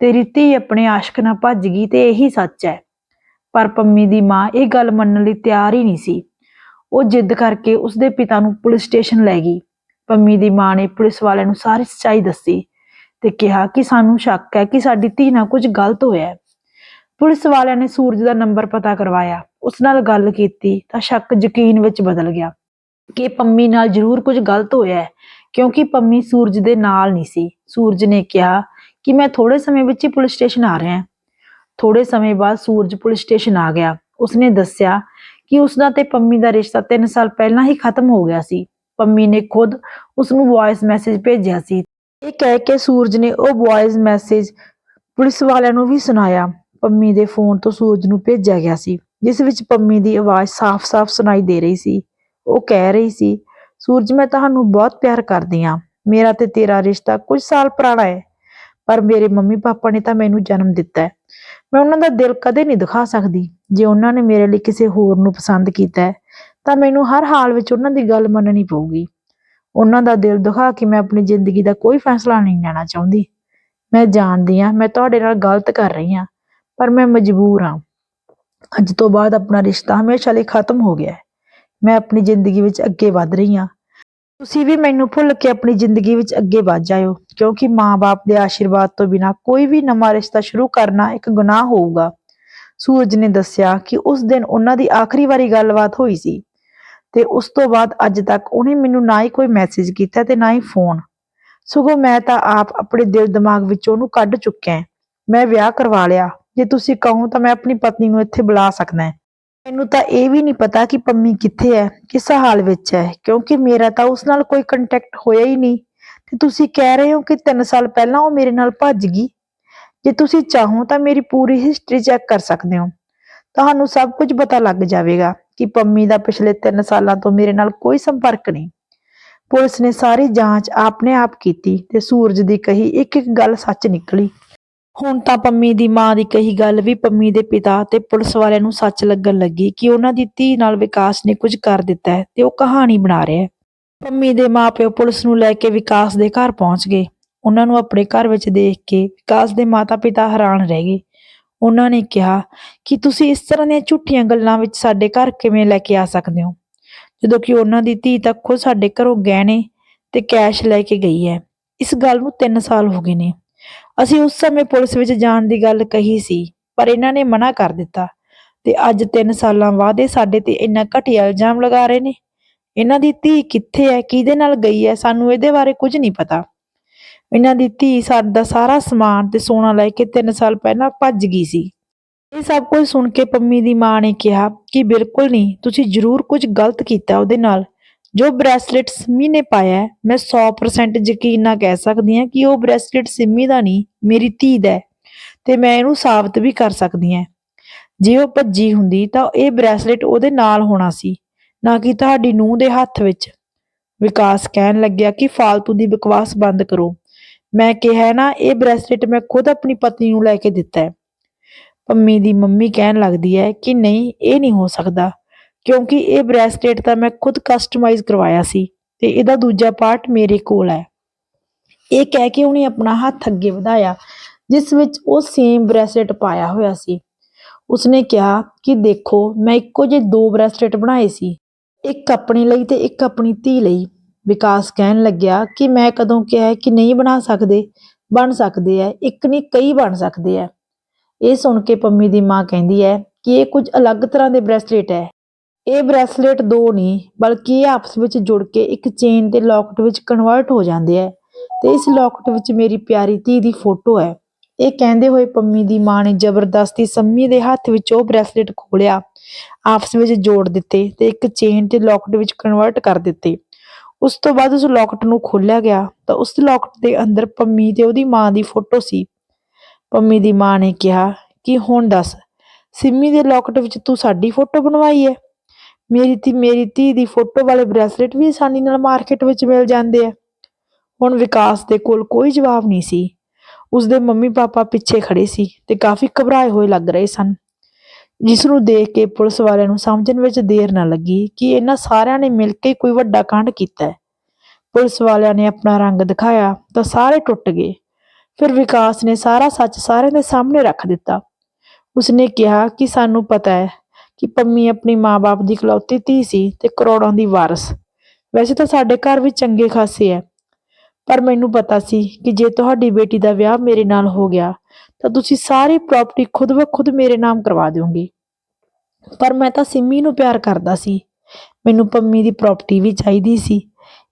ਤੇਰੀ ਧੀ ਆਪਣੇ ਆਸ਼ਕ ਨਾਲ ਭੱਜ ਗਈ ਤੇ ਇਹੀ ਸੱਚ ਹੈ ਪਰ ਪੰਮੀ ਦੀ ਮਾਂ ਇਹ ਗੱਲ ਮੰਨਣ ਲਈ ਤਿਆਰ ਹੀ ਨਹੀਂ ਸੀ। ਉਹ ਜਿੱਦ ਕਰਕੇ ਉਸਦੇ ਪਿਤਾ ਨੂੰ ਪੁਲਿਸ ਸਟੇਸ਼ਨ ਲੈ ਗਈ। ਪੰਮੀ ਦੀ ਮਾਂ ਨੇ ਪੁਲਿਸ ਵਾਲਿਆਂ ਨੂੰ ਸਾਰੀ ਸੱਚਾਈ ਦੱਸੀ। ਤੇ ਕਿਹਾ ਕਿ ਸਾਨੂੰ ਸ਼ੱਕ ਹੈ ਕਿ ਸਾਡੀ ਧੀ ਨਾਲ ਕੁਝ ਗਲਤ ਹੋਇਆ ਹੈ। ਪੁਲਿਸ ਵਾਲਿਆਂ ਨੇ ਸੂਰਜ ਦਾ ਨੰਬਰ ਪਤਾ ਕਰਵਾਇਆ। ਉਸ ਨਾਲ ਗੱਲ ਕੀਤੀ ਤਾਂ ਸ਼ੱਕ ਯਕੀਨ ਵਿੱਚ ਬਦਲ ਗਿਆ ਕਿ ਪੰਮੀ ਨਾਲ ਜ਼ਰੂਰ ਕੁਝ ਗਲਤ ਹੋਇਆ ਹੈ, ਕਿਉਂਕਿ ਪੰਮੀ ਸੂਰਜ ਦੇ ਨਾਲ ਨਹੀਂ ਸੀ। ਸੂਰਜ ਨੇ ਕਿਹਾ ਕਿ ਮੈਂ ਥੋੜੇ ਸਮੇਂ ਵਿੱਚ ਹੀ ਪੁਲਿਸ ਸਟੇਸ਼ਨ ਆ ਰਿਹਾ ਹਾਂ। ਥੋੜੇ ਸਮੇਂ ਬਾਅਦ ਸੂਰਜ ਪੁਲਿਸ ਸਟੇਸ਼ਨ ਆ ਗਿਆ। ਉਸਨੇ ਦੱਸਿਆ ਕਿ ਉਸਦਾ ਤੇ ਪੰਮੀ ਦਾ ਰਿਸ਼ਤਾ 3 ਸਾਲ ਪਹਿਲਾਂ ਹੀ ਖਤਮ ਹੋ ਗਿਆ ਸੀ। ਪੰਮੀ ਨੇ ਖੁਦ ਉਸ ਨੂੰ ਵੌਇਸ ਮੈਸੇਜ ਭੇਜਿਆ ਸੀ ਇਹ ਕਹਿ ਕੇ ਸੂਰਜ ਨੇ ਉਹ ਵੌਇਸ ਮੈਸੇਜ ਪੁਲਿਸ ਵਾਲਿਆਂ ਨੂੰ ਵੀ ਸੁਣਾਇਆ। ਪੰਮੀ ਦੇ ਫੋਨ ਤੋਂ ਸੂਰਜ ਨੂੰ ਭੇਜਿਆ ਗਿਆ ਸੀ, ਜਿਸ ਵਿੱਚ ਪੰਮੀ ਦੀ ਆਵਾਜ਼ ਸਾਫ਼-ਸਾਫ਼ ਸੁਣਾਈ ਦੇ ਰਹੀ ਸੀ। ਉਹ ਕਹਿ ਰਹੀ ਸੀ, ਸੂਰਜ, ਮੈਂ ਤੁਹਾਨੂੰ ਬਹੁਤ ਪਿਆਰ ਕਰਦੀ ਹਾਂ। ਮੇਰਾ ਤੇ ਤੇਰਾ ਰਿਸ਼ਤਾ ਕੁਝ ਸਾਲ ਪੁਰਾਣਾ ਹੈ, ਪਰ ਮੇਰੇ ਮੰਮੀ ਪਾਪਾ ਨੇ ਤਾਂ ਮੈਨੂੰ ਜਨਮ ਦਿੱਤਾ ਹੈ। ਮੈਂ ਉਹਨਾਂ ਦਾ ਦਿਲ ਕਦੇ ਨਹੀਂ ਦਿਖਾ ਸਕਦੀ। ਜੇ ਉਹਨਾਂ ਨੇ ਮੇਰੇ ਲਈ ਕਿਸੇ ਹੋਰ ਨੂੰ ਪਸੰਦ ਕੀਤਾ ਹੈ, ਤਾਂ ਮੈਨੂੰ ਹਰ ਹਾਲ ਵਿੱਚ ਉਹਨਾਂ ਦੀ ਗੱਲ ਮੰਨਣੀ ਪਊਗੀ। ਉਹਨਾਂ ਦਾ ਦਿਲ ਦੁਖਾ ਕੇ ਮੈਂ ਆਪਣੀ ਜ਼ਿੰਦਗੀ ਦਾ ਕੋਈ ਫੈਸਲਾ ਨਹੀਂ ਲੈਣਾ ਚਾਹੁੰਦੀ। ਮੈਂ ਜਾਣਦੀ ਹਾਂ, ਮੈਂ ਤੁਹਾਡੇ ਨਾਲ ਗਲਤ ਕਰ ਰਹੀ ਹਾਂ, ਪਰ ਮੈਂ ਮਜਬੂਰ ਹਾਂ। ਅੱਜ ਤੋਂ ਬਾਅਦ ਆਪਣਾ ਰਿਸ਼ਤਾ ਹਮੇਸ਼ਾ ਲਈ ਖਤਮ ਹੋ ਗਿਆ ਹੈ। ਮੈਂ ਆਪਣੀ ਜ਼ਿੰਦਗੀ ਵਿੱਚ ਅੱਗੇ ਵਧ ਰਹੀ ਹਾਂ। ਤੁਸੀਂ ਵੀ ਮੈਨੂੰ ਭੁੱਲ ਕੇ ਆਪਣੀ ਜ਼ਿੰਦਗੀ ਵਿੱਚ ਅੱਗੇ ਵਧ ਜਾਇਓ, ਕਿਉਂਕਿ ਮਾਂ-ਬਾਪ ਦੇ ਆਸ਼ੀਰਵਾਦ ਤੋਂ ਬਿਨਾਂ ਕੋਈ ਵੀ ਨਵਾਂ ਰਿਸ਼ਤਾ ਸ਼ੁਰੂ ਕਰਨਾ ਇੱਕ ਗੁਨਾਹ ਹੋਊਗਾ। ਸੂਰਜ ਨੇ ਦੱਸਿਆ ਕਿ ਉਸ ਦਿਨ ਉਹਨਾਂ ਦੀ ਆਖਰੀ ਵਾਰੀ ਗੱਲਬਾਤ ਹੋਈ ਸੀ। ਤੇ ਉਸ ਤੋਂ ਬਾਅਦ ਅੱਜ ਤੱਕ ਉਹਨੇ ਮੈਨੂੰ ਨਾ ਹੀ ਕੋਈ ਮੈਸੇਜ ਕੀਤਾ ਤੇ ਨਾ ਹੀ ਫੋਨ ਸਗੋਂ ਮੈਂ ਤਾਂ ਆਪ ਆਪਣੇ ਦਿਲ ਦਿਮਾਗ ਵਿੱਚ ਉਹਨੂੰ ਕੱਢ ਚੁੱਕਿਆ ਹਾਂ। ਮੈਂ ਵਿਆਹ ਕਰਵਾ ਲਿਆ। ਜੇ ਤੁਸੀਂ ਕਹੋ ਤਾਂ ਮੈਂ ਆਪਣੀ ਪਤਨੀ ਨੂੰ ਇੱਥੇ ਬੁਲਾ ਸਕਦਾ ਹਾਂ। ਮੈਨੂੰ ਤਾਂ ਇਹ ਵੀ ਨਹੀਂ ਪਤਾ ਕਿ ਪੰਮੀ ਕਿੱਥੇ ਹੈ, ਕਿਸ ਹਾਲ ਵਿੱਚ ਹੈ, ਕਿਉਂਕਿ ਮੇਰਾ ਤਾਂ ਉਸ ਨਾਲ ਕੋਈ ਕੰਟੈਕਟ ਹੋਇਆ ਹੀ ਨਹੀਂ। ਤੇ ਤੁਸੀਂ ਕਹਿ ਰਹੇ ਹੋ ਕਿ 3 ਸਾਲ ਪਹਿਲਾਂ ਉਹ ਮੇਰੇ ਨਾਲ ਭੱਜ ਗਈ। ਜੇ ਤੁਸੀਂ ਚਾਹੋ ਤਾਂ ਮੇਰੀ ਪੂਰੀ ਹਿਸਟਰੀ ਚੈੱਕ ਕਰ ਸਕਦੇ ਹੋ। ਤੁਹਾਨੂੰ ਸਭ ਕੁਝ ਪਤਾ ਲੱਗ ਜਾਵੇਗਾ। ਕਿ ਪੰਮੀ ਦਾ ਪਿਛਲੇ 3 ਸਾਲਾਂ ਤੋਂ ਮੇਰੇ ਨਾਲ ਕੋਈ ਸੰਪਰਕ ਨਹੀਂ। ਪੁਲਿਸ ਨੇ ਸਾਰੀ ਜਾਂਚ ਆਪਣੇ ਆਪ ਕੀਤੀ ਤੇ ਸੂਰਜ ਦੀ ਕਹੀ ਇੱਕ ਇੱਕ ਗੱਲ ਸੱਚ ਨਿਕਲੀ। ਹੁਣ ਤਾਂ ਪੰਮੀ ਦੀ ਮਾਂ ਦੀ ਕਹੀ ਗੱਲ ਵੀ ਪੰਮੀ ਦੇ ਪਿਤਾ ਤੇ ਪੁਲਿਸ ਵਾਲਿਆਂ ਨੂੰ ਸੱਚ ਲੱਗਣ ਲੱਗੀ ਕਿ ਉਹਨਾਂ ਦੀ ਧੀ ਨਾਲ ਵਿਕਾਸ ਨੇ ਕੁਝ ਕਰ ਦਿੱਤਾ ਹੈ ਤੇ ਉਹ ਕਹਾਣੀ ਬਣਾ ਰਿਹਾ ਹੈ। ਪੰਮੀ ਦੇ ਮਾਪਿਓ ਪੁਲਿਸ ਨੂੰ ਲੈ ਕੇ ਵਿਕਾਸ ਦੇ ਘਰ ਪਹੁੰਚ ਗਏ। ਉਹਨਾਂ ਨੂੰ ਆਪਣੇ ਘਰ ਵਿੱਚ ਦੇਖ ਕੇ ਵਿਕਾਸ ਦੇ ਮਾਤਾ-ਪਿਤਾ ਹੈਰਾਨ ਰਹਿ ਗਏ। ਉਹਨਾਂ ਨੇ ਕਿਹਾ ਕਿ ਤੁਸੀਂ ਇਸ ਤਰ੍ਹਾਂ ਦੀਆਂ ਝੂਠੀਆਂ ਗੱਲਾਂ ਵਿੱਚ ਸਾਡੇ ਘਰ ਕਿਵੇਂ ਲੈ ਕੇ ਆ ਸਕਦੇ ਹੋ? ਜਦੋਂ ਕਿ ਉਹਨਾਂ ਦੀ ਧੀ ਤਾਂ ਖੁਦ ਸਾਡੇ ਘਰੋਂ ਗਹਿਣੇ ਤੇ ਕੈਸ਼ ਲੈ ਕੇ ਗਈ ਹੈ। ਇਸ ਗੱਲ ਨੂੰ 3 ਸਾਲ ਹੋ ਗਏ ਨੇ। ਅਸੀਂ ਉਸ ਸਮੇਂ ਪੁਲਿਸ ਵਿੱਚ ਜਾਣ ਦੀ ਗੱਲ ਕਹੀ ਸੀ, ਪਰ ਇਹਨਾਂ ਨੇ ਮਨਾ ਕਰ ਦਿੱਤਾ ਤੇ ਅੱਜ 3 ਸਾਲਾਂ ਬਾਅਦ ਇਹ ਸਾਡੇ ਤੇ ਇੰਨਾ ਘਟੀਆ ਇਲਜ਼ਾਮ ਲਗਾ ਰਹੇ ਨੇ। ਇਹਨਾਂ ਦੀ ਧੀ ਕਿੱਥੇ ਹੈ, ਕਿਹਦੇ ਨਾਲ ਗਈ ਹੈ, ਸਾਨੂੰ ਇਹਦੇ ਬਾਰੇ ਕੁਝ ਨਹੀਂ ਪਤਾ। ਇਹਨਾਂ ਦੀ ਧੀ ਸਾਡਾ ਸਾਰਾ ਸਮਾਨ ਤੇ ਸੋਨਾ ਲੈ ਕੇ 3 ਸਾਲ ਪਹਿਲਾਂ ਭੱਜ ਗਈ ਸੀ। ਇਹ ਸਭ ਕੁਝ ਸੁਣ ਕੇ ਪੰਮੀ ਦੀ ਮਾਂ ਨੇ ਕਿਹਾ ਕਿ ਬਿਲਕੁਲ ਨਹੀਂ, ਤੁਸੀਂ ਜ਼ਰੂਰ ਕੁਝ ਗਲਤ ਕੀਤਾ ਉਹਦੇ ਨਾਲ। ਜੋ ਬ੍ਰੈਸਲੇਟ ਸਿੰਮੀ ਨੇ ਪਾਇਆ ਮੈਂ 100% ਯਕੀਨ ਨਾਲ ਕਹਿ ਸਕਦੀ ਹਾਂ ਕਿ ਉਹ ਬ੍ਰੈਸਲੇਟ ਸਿੰਮੀ ਦਾ ਨਹੀਂ, ਮੇਰੀ ਧੀ ਦਾ ਹੈ ਤੇ ਮੈਂ ਇਹਨੂੰ ਸਾਬਤ ਵੀ ਕਰ ਸਕਦੀ ਹਾਂ। ਜੇ ਉਹ ਭੱਜੀ ਹੁੰਦੀ ਤਾਂ ਇਹ ਬ੍ਰੈਸਲੇਟ ਉਹਦੇ ਨਾਲ ਹੋਣਾ ਸੀ, ਨਾ ਕਿ ਤੁਹਾਡੀ ਨੂੰਹ ਦੇ ਹੱਥ ਵਿੱਚ। ਵਿਕਾਸ ਕਹਿਣ ਲੱਗਿਆ ਕਿ ਫਾਲਤੂ ਦੀ ਬਕਵਾਸ ਬੰਦ ਕਰੋ। ਮੈਂ ਕਿਹਾ ਨਾ, ਇਹ ਬ੍ਰੈਸਲੇਟ ਮੈਂ ਖੁਦ ਆਪਣੀ ਪਤਨੀ ਨੂੰ ਲੈ ਕੇ ਦਿੱਤਾ ਹੈ। ਪੰਮੀ ਦੀ ਮੰਮੀ ਕਹਿਣ ਲੱਗਦੀ ਹੈ ਕਿ ਨਹੀਂ, ਇਹ ਨਹੀਂ ਹੋ ਸਕਦਾ, ਕਿਉਂਕਿ ਇਹ ਬ੍ਰੈਸਲੇਟ ਤਾਂ ਮੈਂ ਖੁਦ ਕਸਟਮਾਈਜ਼ ਕਰਵਾਇਆ ਸੀ ਤੇ ਇਹਦਾ ਦੂਜਾ ਪਾਰਟ ਮੇਰੇ ਕੋਲ ਹੈ। ਇਹ ਕਹਿ ਕੇ ਉਹਨੇ ਆਪਣਾ ਹੱਥ ਅੱਗੇ ਵਧਾਇਆ, ਜਿਸ ਵਿੱਚ ਉਹ ਸੇਮ ਬ੍ਰੈਸਲੇਟ ਪਾਇਆ ਹੋਇਆ ਸੀ। ਉਸਨੇ ਕਿਹਾ ਕਿ ਦੇਖੋ, ਮੈਂ ਇੱਕੋ ਜਿਹੇ ਦੋ ਬ੍ਰੈਸਲੇਟ ਬਣਾਏ ਸੀ, ਇੱਕ ਆਪਣੀ ਲਈ ਤੇ ਇੱਕ ਆਪਣੀ ਧੀ ਲਈ। ਵਿਕਾਸ ਕਹਿਣ ਲੱਗਿਆ ਕਿ ਮੈਂ ਕਦੋਂ ਕਿਹਾ ਹੈ ਕਿ ਨਹੀਂ ਬਣਾ ਸਕਦੇ, ਬਣ ਸਕਦੇ ਆ ਇੱਕ ਨਹੀਂ, ਕਈ ਬਣ ਸਕਦੇ ਆ ਇਹ ਸੁਣ ਕੇ ਪੰਮੀ ਦੀ ਮਾਂ ਕਹਿੰਦੀ ਹੈ ਕਿ ਇਹ ਕੁਝ ਅਲੱਗ ਤਰ੍ਹਾਂ ਦੇ ਬ੍ਰੈਸਲੇਟ ਹੈ। ਇਹ ਬ੍ਰੈਸਲੇਟ ਦੋ ਨਹੀਂ, ਬਲਕਿ ਇਹ ਆਪਸ ਵਿੱਚ ਜੁੜ ਕੇ ਇੱਕ ਚੇਨ ਤੇ ਲੌਕਟ ਵਿੱਚ ਕਨਵਰਟ ਹੋ ਜਾਂਦੇ ਹੈ ਤੇ ਇਸ ਲੌਕਟ ਵਿੱਚ ਮੇਰੀ ਪਿਆਰੀ ਧੀ ਦੀ ਫੋਟੋ ਹੈ। ਇਹ ਕਹਿੰਦੇ ਹੋਏ ਪੰਮੀ ਦੀ ਮਾਂ ਨੇ ਜ਼ਬਰਦਸਤੀ ਸੰਮੀ ਦੇ ਹੱਥ ਵਿੱਚ ਉਹ ਬ੍ਰੈਸਲੇਟ ਖੋਲਿਆ ਆਪਸ ਵਿੱਚ ਜੋੜ ਦਿੱਤੇ ਤੇ ਇੱਕ ਚੇਨ ਤੇ ਲੌਕਟ ਵਿੱਚ ਕਨਵਰਟ ਕਰ ਦਿੱਤੇ। ਉਸ ਤੋਂ ਬਾਅਦ ਉਸ ਲੋਕਟ ਨੂੰ ਖੋਲ੍ਹਿਆ ਗਿਆ ਤਾਂ ਉਸ ਲੌਕਟ ਦੇ ਅੰਦਰ ਪੰਮੀ ਤੇ ਉਹਦੀ ਮਾਂ ਦੀ ਫੋਟੋ ਸੀ। ਪੰਮੀ ਦੀ ਮਾਂ ਨੇ ਕਿਹਾ ਕਿ ਹੁਣ ਦੱਸ, ਸਿੰਮੀ ਦੇ ਲੋਕਟ ਵਿੱਚ ਤੂੰ ਸਾਡੀ ਫੋਟੋ ਬਣਵਾਈ ਹੈ? ਮੇਰੀ ਧੀ ਮੇਰੀ ਧੀ ਦੀ ਫੋਟੋ ਵਾਲੇ ਬ੍ਰੈਸਲੇਟ ਵੀ ਆਸਾਨੀ ਨਾਲ ਮਾਰਕੀਟ ਵਿੱਚ ਮਿਲ ਜਾਂਦੇ ਆ। ਹੁਣ ਵਿਕਾਸ ਦੇ ਕੋਲ ਕੋਈ ਜਵਾਬ ਨਹੀਂ ਸੀ। ਉਸਦੇ ਮੰਮੀ ਪਾਪਾ ਪਿੱਛੇ ਖੜੇ ਸੀ ਤੇ ਕਾਫੀ ਘਬਰਾਏ ਹੋਏ ਲੱਗ ਰਹੇ ਸਨ। ਜਿਸ ਨੂੰ ਦੇਖ ਕੇ ਪੁਲਿਸ ਵਾਲਿਆਂ ਨੂੰ ਸਮਝਣ ਵਿੱਚ ਦੇਰ ਨਾ ਲੱਗੀ ਕਿ ਇਹਨਾਂ ਸਾਰਿਆਂ ਨੇ ਮਿਲ ਕੇ ਕੋਈ ਵੱਡਾ ਕਾਂਡ ਕੀਤਾ ਹੈ। ਪੁਲਿਸ ਵਾਲਿਆਂ ਨੇ ਆਪਣਾ ਰੰਗ ਦਿਖਾਇਆ ਤਾਂ ਸਾਰੇ ਟੁੱਟ ਗਏ। ਫਿਰ ਵਿਕਾਸ ਨੇ ਸਾਰਾ ਸੱਚ ਸਾਰਿਆਂ ਦੇ ਸਾਹਮਣੇ ਰੱਖ ਦਿੱਤਾ। ਉਸਨੇ ਕਿਹਾ ਕਿ ਸਾਨੂੰ ਪਤਾ ਹੈ ਕਿ ਪੰਮੀ ਆਪਣੀ ਮਾਂ-ਬਾਪ ਦੀ ਇਕਲੌਤੀ ਧੀ ਸੀ ਤੇ ਕਰੋੜਾਂ ਦੀ ਵਾਰਸ। ਵੈਸੇ ਤਾਂ ਸਾਡੇ ਘਰ ਵੀ ਚੰਗੇ ਖਾਸੇ ਹੈ। ਪਰ ਮੈਨੂੰ ਪਤਾ ਸੀ ਕਿ ਜੇ ਤੁਹਾਡੀ ਬੇਟੀ ਦਾ ਵਿਆਹ ਮੇਰੇ ਨਾਲ ਹੋ ਗਿਆ ਤਾਂ ਤੁਸੀਂ ਸਾਰੀ ਪ੍ਰਾਪਰਟੀ ਖੁਦ ਬਖੁਦ ਮੇਰੇ ਨਾਮ ਕਰਵਾ ਦਿਓਗੇ। ਪਰ ਮੈਂ ਤਾਂ ਸਿੰਮੀ ਨੂੰ ਪਿਆਰ ਕਰਦਾ ਸੀ। ਮੈਨੂੰ ਪੰਮੀ ਦੀ ਪ੍ਰਾਪਰਟੀ ਵੀ ਚਾਹੀਦੀ ਸੀ।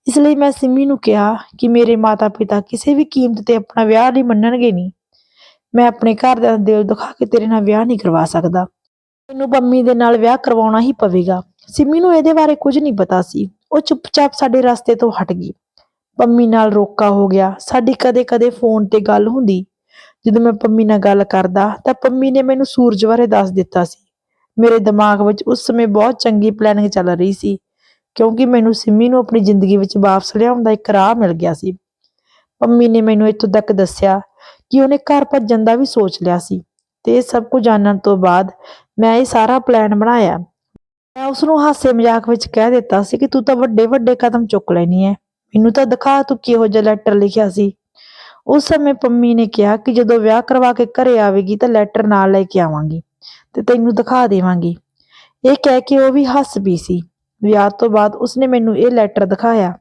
ਇਸ ਲਈ ਮੈਂ ਸਿੰਮੀ ਨੂੰ ਕਿਹਾ ਕਿ ਮੇਰੇ ਮਾਤਾ-ਪਿਤਾ ਕਿਸੇ ਵੀ ਕੀਮਤ ਤੇ ਆਪਣਾ ਵਿਆਹ ਨਹੀਂ ਮੰਨਣਗੇ ਨਹੀਂ ਮੈਂ ਆਪਣੇ ਘਰ ਦਾ ਦਿਲ ਦਿਖਾ ਕੇ ਤੇਰੇ ਨਾਲ ਵਿਆਹ ਨਹੀਂ ਕਰਵਾ ਸਕਦਾ। ਮੈਨੂੰ ਪੰਮੀ ਦੇ ਨਾਲ ਵਿਆਹ ਕਰਵਾਉਣਾ ਹੀ ਪਵੇਗਾ। ਸਿੰਮੀ ਨੂੰ ਇਹਦੇ ਬਾਰੇ ਕੁਝ ਨਹੀਂ ਪਤਾ ਸੀ। ਉਹ ਚੁੱਪਚਾਪ ਸਾਡੇ ਰਸਤੇ ਤੋਂ ਹਟ ਗਈ। ਪੰਮੀ ਨਾਲ ਰੋਕਾ ਹੋ ਗਿਆ। ਸਾਡੀ ਕਦੇ-ਕਦੇ ਫੋਨ ਤੇ ਗੱਲ ਹੁੰਦੀ। ਜਦੋਂ ਮੈਂ ਪੰਮੀ ਨਾਲ ਗੱਲ ਕਰਦਾ ਤਾਂ ਪੰਮੀ ਨੇ ਮੈਨੂੰ ਸੂਰਜ ਬਾਰੇ ਦੱਸ ਦਿੱਤਾ ਸੀ। ਮੇਰੇ ਦਿਮਾਗ ਵਿੱਚ ਉਸ ਸਮੇਂ ਬਹੁਤ ਚੰਗੀ ਪਲੈਨਿੰਗ ਚੱਲ ਰਹੀ ਸੀ, ਕਿਉਂਕਿ ਮੈਨੂੰ ਸਿੰਮੀ ਨੂੰ ਆਪਣੀ ਜ਼ਿੰਦਗੀ ਵਿੱਚ ਵਾਪਸ ਲਿਆਉਣ ਦਾ ਇੱਕ ਰਾਹ ਮਿਲ ਗਿਆ ਸੀ। ਪੰਮੀ ਨੇ ਮੈਨੂੰ ਇੱਥੋਂ ਤੱਕ ਦੱਸਿਆ ਕਿ ਉਹਨੇ ਘਰ ਭੱਜਣ ਦਾ ਵੀ ਸੋਚ ਲਿਆ ਸੀ ਤੇ ਇਹ ਸਭ ਕੁਝ ਜਾਣਨ ਤੋਂ ਬਾਅਦ ਮੈਂ ਇਹ ਸਾਰਾ ਪਲਾਨ ਬਣਾਇਆ। ਮੈਂ ਉਸ ਨੂੰ ਹਾਸੇ ਮਜ਼ਾਕ ਵਿੱਚ ਕਹਿ ਦਿੱਤਾ ਸੀ ਕਿ ਤੂੰ ਤਾਂ ਵੱਡੇ ਵੱਡੇ ਕਦਮ ਚੁੱਕ ਲੈਣੀ ਹੈ ਮੈਨੂੰ ਤਾਂ ਦਿਖਾ ਤੂੰ ਕਿਹੋ ਜਿਹਾ ਲੈਟਰ ਲਿਖਿਆ ਸੀ। ਉਸ ਸਮੇਂ ਪੰਮੀ ਨੇ ਕਿਹਾ ਕਿ ਜਦੋਂ ਵਿਆਹ ਕਰਵਾ ਕੇ ਘਰੇ ਆਵੇਗੀ ਤਾਂ ਲੈਟਰ ਨਾਲ ਲੈ ਕੇ ਆਵਾਂਗੀ ਤੇ ਤੈਨੂੰ ਦਿਖਾ ਦੇਵਾਂਗੀ। ਇਹ ਕਹਿ ਕੇ ਉਹ ਵੀ ਹੱਸ ਪਈ ਸੀ। ਵਿਆਹ ਤੋਂ ਬਾਅਦ ਉਸਨੇ ਮੈਨੂੰ ਇਹ ਲੈਟਰ ਦਿਖਾਇਆ।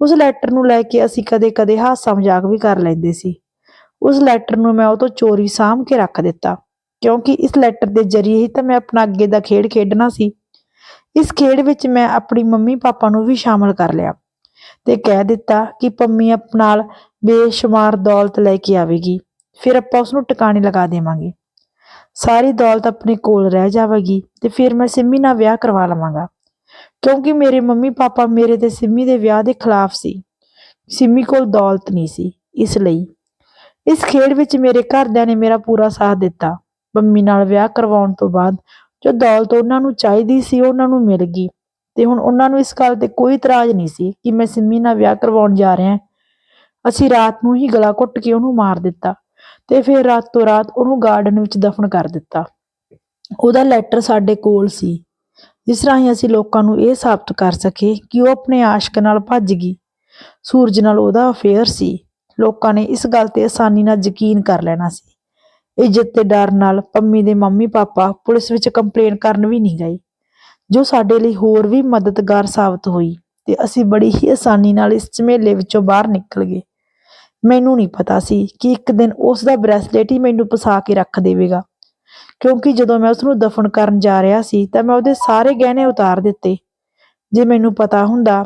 ਉਸ ਲੈਟਰ ਨੂੰ ਲੈ ਕੇ ਅਸੀਂ ਕਦੇ-ਕਦੇ ਹਾਸਾ ਮਜ਼ਾਕ ਵੀ ਕਰ ਲੈਂਦੇ ਸੀ। ਉਸ ਲੈਟਰ ਨੂੰ ਮੈਂ ਉਹ ਤੋਂ ਚੋਰੀ ਸਾਂਭ ਕੇ ਰੱਖ ਦਿੱਤਾ। ਕਿਉਂਕਿ ਇਸ ਲੈਟਰ ਦੇ ਜ਼ਰੀਏ ਹੀ ਤਾਂ ਮੈਂ ਆਪਣਾ ਅੱਗੇ ਦਾ ਖੇਡ ਖੇਡਣਾ ਸੀ। ਇਸ ਖੇਡ ਵਿੱਚ ਮੈਂ ਆਪਣੀ ਮੰਮੀ ਪਾਪਾ ਨੂੰ ਵੀ ਸ਼ਾਮਲ ਕਰ ਲਿਆ। ਤੇ ਕਹਿ ਦਿੱਤਾ ਕਿ ਪੰਮੀ ਆਪ ਨਾਲ ਬੇਸ਼ੁਮਾਰ ਦੌਲਤ ਲੈ ਕੇ ਆਵੇਗੀ। ਫਿਰ ਆਪਾਂ ਉਸ ਨੂੰ ਟਿਕਾਣੇ ਲਗਾ ਦੇਵਾਂਗੇ। ਸਾਰੀ ਦੌਲਤ ਆਪਣੇ ਕੋਲ ਰਹਿ ਜਾਵੇਗੀ ਤੇ ਫਿਰ ਮੈਂ ਸਿੰਮੀ ਨਾਲ ਵਿਆਹ ਕਰਵਾ ਲਵਾਂਗਾ। ਕਿਉਂਕਿ ਮੇਰੇ ਮੰਮੀ ਪਾਪਾ ਮੇਰੇ ਤੇ ਸਿੰਮੀ ਦੇ ਵਿਆਹ ਦੇ ਖਿਲਾਫ ਸੀ। ਸਿੰਮੀ ਕੋਲ ਦੌਲਤ ਨਹੀਂ ਸੀ, ਇਸ ਲਈ। ਇਸ ਖੇਡ ਵਿੱਚ ਮੇਰੇ ਘਰਦਿਆਂ ਨੇ ਮੇਰਾ ਪੂਰਾ ਸਾਥ ਦਿੱਤਾ। ਪੰਮੀ ਨਾਲ ਵਿਆਹ ਕਰਵਾਉਣ ਤੋਂ ਬਾਅਦ ਜੋ ਦੌਲਤ ਉਹਨਾਂ ਨੂੰ ਚਾਹੀਦੀ ਸੀ, ਉਹਨਾਂ ਨੂੰ ਮਿਲ ਗਈ। ਤੇ ਹੁਣ ਉਹਨਾਂ ਨੂੰ ਇਸ ਗੱਲ ਤੇ ਕੋਈ ਇਤਰਾਜ਼ ਨਹੀਂ ਸੀ ਕਿ ਮੈਂ ਸਿੰਮੀ ਨਾਲ ਵਿਆਹ ਕਰਵਾਉਣ ਜਾ ਰਿਹਾ ਅਸੀਂ ਰਾਤ ਨੂੰ ਹੀ ਗਲਾ ਘੁੱਟ ਕੇ ਉਹਨੂੰ ਮਾਰ ਦਿੱਤਾ ਤੇ ਫਿਰ ਰਾਤੋਂ ਰਾਤ ਉਹਨੂੰ ਗਾਰਡਨ ਵਿੱਚ ਦਫਨ ਕਰ ਦਿੱਤਾ। ਉਹਦਾ ਲੈਟਰ ਸਾਡੇ ਕੋਲ ਸੀ। ਜਿਸ ਰਾਹੀਂ ਅਸੀਂ ਲੋਕਾਂ ਨੂੰ ਇਹ ਸਾਬਤ ਕਰ ਸਕੇ ਕਿ ਉਹ ਆਪਣੇ ਆਸ਼ਕ ਨਾਲ ਭੱਜ ਗਈ। ਸੂਰਜ ਨਾਲ ਉਹਦਾ ਅਫੇਅਰ ਸੀ। ਲੋਕਾਂ ਨੇ ਇਸ ਗੱਲ ਤੇ ਆਸਾਨੀ ਨਾਲ ਯਕੀਨ ਕਰ ਲੈਣਾ ਸੀ। ਇੱਜ਼ਤ ਦੇ ਡਰ ਨਾਲ ਪੰਮੀ ਦੇ ਮੰਮੀ ਪਾਪਾ ਪੁਲਿਸ ਵਿੱਚ ਕੰਪਲੇਨ ਕਰਨ ਵੀ ਨਹੀਂ ਗਏ। ਜੋ ਸਾਡੇ ਲਈ ਹੋਰ ਵੀ ਮਦਦਗਾਰ ਸਾਬਤ ਹੋਈ ਅਤੇ ਅਸੀਂ ਬੜੀ ਹੀ ਆਸਾਨੀ ਨਾਲ ਇਸ ਝਮੇਲੇ ਵਿੱਚੋਂ ਬਾਹਰ ਨਿਕਲ ਗਏ। ਮੈਨੂੰ ਨਹੀਂ ਪਤਾ ਸੀ ਕਿ ਇੱਕ ਦਿਨ ਉਸ ਦਾ ਬ੍ਰੈਸਲੇਟ ਹੀ ਮੈਨੂੰ ਫਸਾ ਕੇ ਰੱਖ ਦੇਵੇਗਾ। ਕਿਉਂਕਿ ਜਦੋਂ ਮੈਂ ਉਸ ਨੂੰ ਦਫਨ ਕਰਨ ਜਾ ਰਿਹਾ ਸੀ ਤਾਂ ਮੈਂ ਉਹਦੇ ਸਾਰੇ ਗਹਿਣੇ ਉਤਾਰ ਦਿੱਤੇ। ਜੇ ਮੈਨੂੰ ਪਤਾ ਹੁੰਦਾ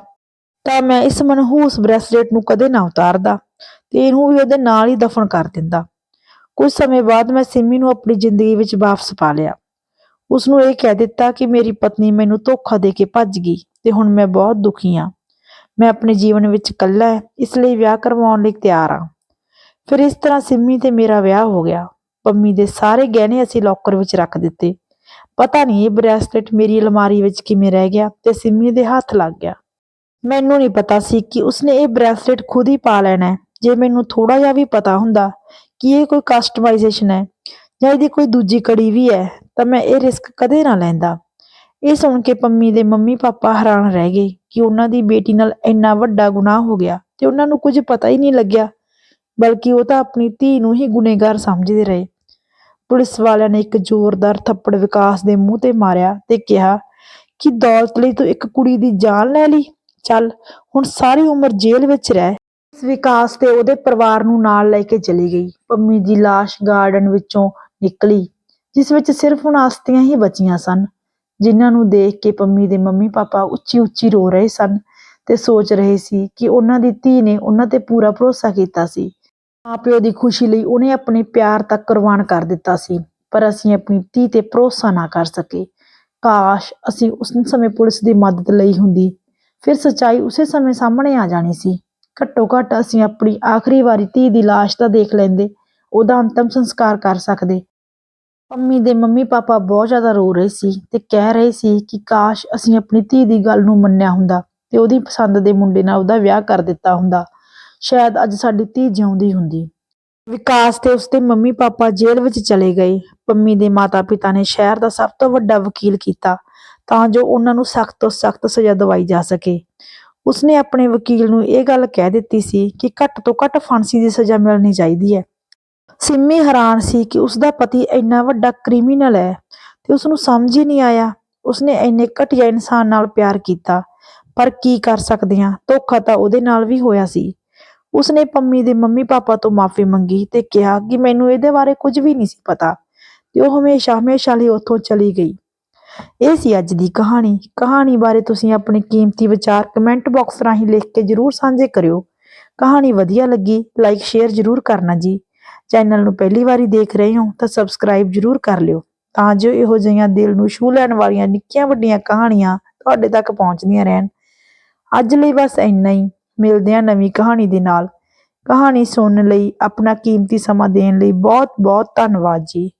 ਤਾਂ ਮੈਂ ਇਸ ਮਨਹੂਸ ਬ੍ਰੈਸਲੇਟ ਨੂੰ ਕਦੇ ਨਾ ਉਤਾਰਦਾ ਤੇ ਇਹਨੂੰ ਵੀ ਉਹਦੇ ਨਾਲ ਹੀ ਦਫਨ ਕਰ ਦਿੰਦਾ। ਕੁਝ ਸਮੇਂ ਬਾਅਦ ਮੈਂ ਸਿੰਮੀ ਨੂੰ ਆਪਣੀ ਜ਼ਿੰਦਗੀ ਵਿੱਚ ਵਾਪਸ ਪਾ ਲਿਆ। ਉਸ ਨੂੰ ਇਹ ਕਹਿ ਦਿੱਤਾ ਕਿ ਮੇਰੀ ਪਤਨੀ ਮੈਨੂੰ ਧੋਖਾ ਦੇ ਕੇ ਭੱਜ ਗਈ ਤੇ ਹੁਣ ਮੈਂ ਬਹੁਤ ਦੁਖੀ ਹਾਂ ਮੈਂ ਆਪਣੇ ਜੀਵਨ ਵਿੱਚ ਇਕੱਲਾ ਹੈ ਇਸ ਲਈ ਵਿਆਹ ਕਰਵਾਉਣ ਲਈ ਤਿਆਰ ਹਾਂ ਫਿਰ ਇਸ ਤਰ੍ਹਾਂ ਸਿੰਮੀ ਤੇ ਮੇਰਾ ਵਿਆਹ ਹੋ ਗਿਆ। ਪੰਮੀ ਦੇ ਸਾਰੇ ਗਹਿਣੇ ਅਸੀਂ ਲੋਕਰ ਵਿੱਚ ਰੱਖ ਦਿੱਤੇ। ਪਤਾ ਨਹੀਂ ਇਹ ਬ੍ਰੈਸਲੇਟ ਮੇਰੀ ਅਲਮਾਰੀ ਵਿੱਚ ਕਿਵੇਂ ਰਹਿ ਗਿਆ ਤੇ ਸਿੰਮੀ ਦੇ ਹੱਥ ਲੱਗ ਗਿਆ। ਮੈਨੂੰ ਨਹੀਂ ਪਤਾ ਸੀ ਕਿ ਉਸਨੇ ਇਹ ਬ੍ਰੈਸਲੇਟ ਖੁਦ ਹੀ ਪਾ ਲੈਣਾ ਜੇ ਮੈਨੂੰ ਥੋੜਾ ਜਿਹਾ ਵੀ ਪਤਾ ਹੁੰਦਾ ਕਿ ਇਹ ਕੋਈ ਕਸਟਮਾਈਜ਼ੇਸ਼ਨ ਹੈ ਜਾਂ ਇਹਦੀ ਕੋਈ ਦੂਜੀ ਕੜੀ ਵੀ ਹੈ, ਤਾਂ ਮੈਂ ਇਹ ਰਿਸਕ ਕਦੇ ਨਾ ਲੈਂਦਾ। ਇਹ ਸੁਣ ਕੇ ਪੰਮੀ ਦੇ ਮੰਮੀ ਪਾਪਾ ਹੈਰਾਨ ਰਹਿ ਗਏ ਕਿ ਉਹਨਾਂ ਦੀ ਬੇਟੀ ਨਾਲ ਇੰਨਾ ਵੱਡਾ ਗੁਨਾਹ ਹੋ ਗਿਆ ਤੇ ਉਹਨਾਂ ਨੂੰ ਕੁਝ ਪਤਾ ਹੀ ਨਹੀਂ ਲੱਗਿਆ, ਬਲਕਿ ਉਹ ਤਾਂ ਆਪਣੀ ਧੀ ਨੂੰ ਹੀ ਗੁਨੇਗਾਰ ਸਮਝਦੇ ਰਹੇ। ਪੁਲਿਸ ਵਾਲਿਆਂ ਨੇ ਇੱਕ ਜ਼ੋਰਦਾਰ ਥੱਪੜ ਵਿਕਾਸ ਦੇ ਮੂੰਹ ਤੇ ਮਾਰਿਆ ਤੇ ਕਿਹਾ ਕਿ ਦੌਲਤ ਲਈ ਤੂੰ ਇੱਕ ਕੁੜੀ ਦੀ ਜਾਨ ਲੈ ਲਈ, ਚੱਲ ਹੁਣ ਸਾਰੀ ਉਮਰ ਜੇਲ੍ਹ ਵਿੱਚ ਰਹਿ। ਇਸ ਵਿਕਾਸ ਤੇ ਉਹਦੇ ਪਰਿਵਾਰ ਨੂੰ ਨਾਲ ਲੈ ਕੇ ਚਲੀ ਗਈ। ਪੰਮੀ ਦੀ ਲਾਸ਼ ਗਾਰਡਨ ਵਿੱਚੋਂ ਨਿਕਲੀ, ਜਿਸ ਵਿੱਚ ਸਿਰਫ ਹੁਣ ਆਸਤੀਆਂ ਹੀ ਬਚੀਆਂ ਸਨ, ਜਿਨ੍ਹਾਂ ਨੂੰ ਦੇਖ ਕੇ ਪੰਮੀ ਦੇ ਮੰਮੀ ਪਾਪਾ ਉੱਚੀ ਉੱਚੀ ਰੋ ਰਹੇ ਸਨ ਤੇ ਸੋਚ ਰਹੇ ਸੀ ਕਿ ਉਹਨਾਂ ਦੀ ਧੀ ਨੇ ਉਹਨਾਂ ਤੇ ਪੂਰਾ ਭਰੋਸਾ ਕੀਤਾ ਸੀ। ਮਾਪਿਓ ਦੀ ਖੁਸ਼ੀ ਲਈ ਉਹਨੇ ਆਪਣੇ ਪਿਆਰ ਤੱਕ ਕੁਰਬਾਨ ਕਰ ਦਿੱਤਾ ਸੀ, ਪਰ ਅਸੀਂ ਆਪਣੀ ਧੀ ਤੇ ਭਰੋਸਾ ਨਾ ਕਰ ਸਕੇ। ਕਾਸ਼ ਅਸੀਂ ਉਸ ਸਮੇਂ ਪੁਲਿਸ ਦੀ ਮਦਦ ਲਈ ਹੁੰਦੀ, ਫਿਰ ਸੱਚਾਈ ਉਸੇ ਸਮੇਂ ਸਾਹਮਣੇ ਆ ਜਾਣੀ ਸੀ। ਘੱਟੋ ਘੱਟ ਅਸੀਂ ਆਪਣੀ ਆਖਰੀ ਵਾਰੀ ਧੀ ਦੀ ਲਾਸ਼ ਤਾਂ ਦੇਖ ਲੈਂਦੇ, ਉਹਦਾ ਅੰਤਮ ਸੰਸਕਾਰ ਕਰ ਸਕਦੇ। ਪੰਮੀ ਦੇ ਮੰਮੀ ਪਾਪਾ ਬਹੁਤ ਜ਼ਿਆਦਾ ਰੋ ਰਹੇ ਸੀ ਤੇ ਕਹਿ ਰਹੇ ਸੀ ਕਿ ਕਾਸ਼ ਅਸੀਂ ਆਪਣੀ ਧੀ ਦੀ ਗੱਲ ਨੂੰ ਮੰਨਿਆ ਹੁੰਦਾ ਤੇ ਉਹਦੀ ਪਸੰਦ ਦੇ ਮੁੰਡੇ ਨਾਲ ਉਹਦਾ ਵਿਆਹ ਕਰ ਦਿੱਤਾ ਹੁੰਦਾ। ਸ਼ਾਇਦ ਅੱਜ ਸਾਡੀ ਧੀ ਜਿਉਂਦੀ ਹੁੰਦੀ। ਵਿਕਾਸ ਤੇ ਉਸਦੇ ਮੰਮੀ ਪਾਪਾ ਜੇਲ੍ਹ ਵਿੱਚ ਚਲੇ ਗਏ। ਪੰਮੀ ਦੇ ਮਾਤਾ ਪਿਤਾ ਨੇ ਸ਼ਹਿਰ ਦਾ ਸਭ ਤੋਂ ਵੱਡਾ ਵਕੀਲ ਕੀਤਾ ਤਾਂ ਜੋ ਉਹਨਾਂ ਨੂੰ ਸਖਤ ਤੋਂ ਸਖਤ ਸਜ਼ਾ ਦਵਾਈ ਜਾ ਸਕੇ। ਉਸਨੇ ਆਪਣੇ ਵਕੀਲ ਨੂੰ ਇਹ ਗੱਲ ਕਹਿ ਦਿੱਤੀ ਸੀ ਕਿ ਘੱਟ ਤੋਂ ਘੱਟ ਫਾਂਸੀ ਦੀ ਸਜ਼ਾ ਮਿਲਣੀ ਚਾਹੀਦੀ ਹੈ। ਸਿੰਮੀ ਹੈਰਾਨ ਸੀ ਕਿ ਉਸਦਾ ਪਤੀ ਇੰਨਾ ਵੱਡਾ ਕ੍ਰਿਮੀਨਲ ਹੈ ਤੇ ਉਸ ਨੂੰ ਸਮਝ ਹੀ ਨਹੀਂ ਆਇਆ। ਉਸਨੇ ਇੰਨੇ ਘਟੀਆ ਇਨਸਾਨ ਨਾਲ ਪਿਆਰ ਕੀਤਾ, ਪਰ ਕੀ ਕਰ ਸਕਦੇ ਹਾਂ? ਧੋਖਾ ਤਾਂ ਉਹਦੇ ਨਾਲ ਵੀ ਹੋਇਆ ਸੀ। ਉਸਨੇ ਪੰਮੀ ਦੇ ਮੰਮੀ ਪਾਪਾ ਤੋਂ ਮਾਫੀ ਮੰਗੀ ਤੇ ਕਿਹਾ ਕਿ ਮੈਨੂੰ ਇਹਦੇ ਬਾਰੇ ਕੁਝ ਵੀ ਨਹੀਂ ਸੀ ਪਤਾ ਤੇ ਉਹ ਹਮੇਸ਼ਾ ਹਮੇਸ਼ਾ ਲਈ ਉੱਥੋਂ ਚਲੀ ਗਈ। ਇਹ ਸੀ ਅੱਜ ਦੀ ਕਹਾਣੀ। ਕਹਾਣੀ ਬਾਰੇ ਤੁਸੀਂ ਆਪਣੇ ਕੀਮਤੀ ਵਿਚਾਰ ਕਮੈਂਟ ਬਾਕਸ ਰਾਹੀਂ ਲਿਖ ਕੇ ਜਰੂਰ ਸਾਂਝੇ ਕਰਿਓ। ਕਹਾਣੀ ਵਧੀਆ ਲੱਗੀ, ਲਾਈਕ, ਸ਼ੇਅਰ ਜਰੂਰ ਕਰਨਾ ਜੀ। ਚੈਨਲ ਨੂੰ ਪਹਿਲੀ ਵਾਰੀ ਦੇਖ ਰਹੇ ਹੋ ਤਾਂ ਸਬਸਕ੍ਰਾਈਬ ਜਰੂਰ ਕਰ ਲਿਓ ਤਾਂ ਜੋ ਇਹੋ ਜਿਹੀਆਂ ਦਿਲ ਨੂੰ ਛੂਹ ਲੈਣ ਵਾਲੀਆਂ ਨਿੱਕੀਆਂ ਵੱਡੀਆਂ ਕਹਾਣੀਆਂ ਤੁਹਾਡੇ ਤੱਕ ਪਹੁੰਚਦੀਆਂ ਰਹਿਣ। ਅੱਜ ਲਈ ਬਸ ਇੰਨਾ ਹੀ। ਮਿਲਦੇ ਹਾਂ ਨਵੀਂ ਕਹਾਣੀ ਦੇ ਨਾਲ। ਕਹਾਣੀ ਸੁਣਨ ਲਈ, ਆਪਣਾ ਕੀਮਤੀ ਸਮਾਂ ਦੇਣ ਲਈ ਬਹੁਤ ਬਹੁਤ ਧੰਨਵਾਦ ਜੀ।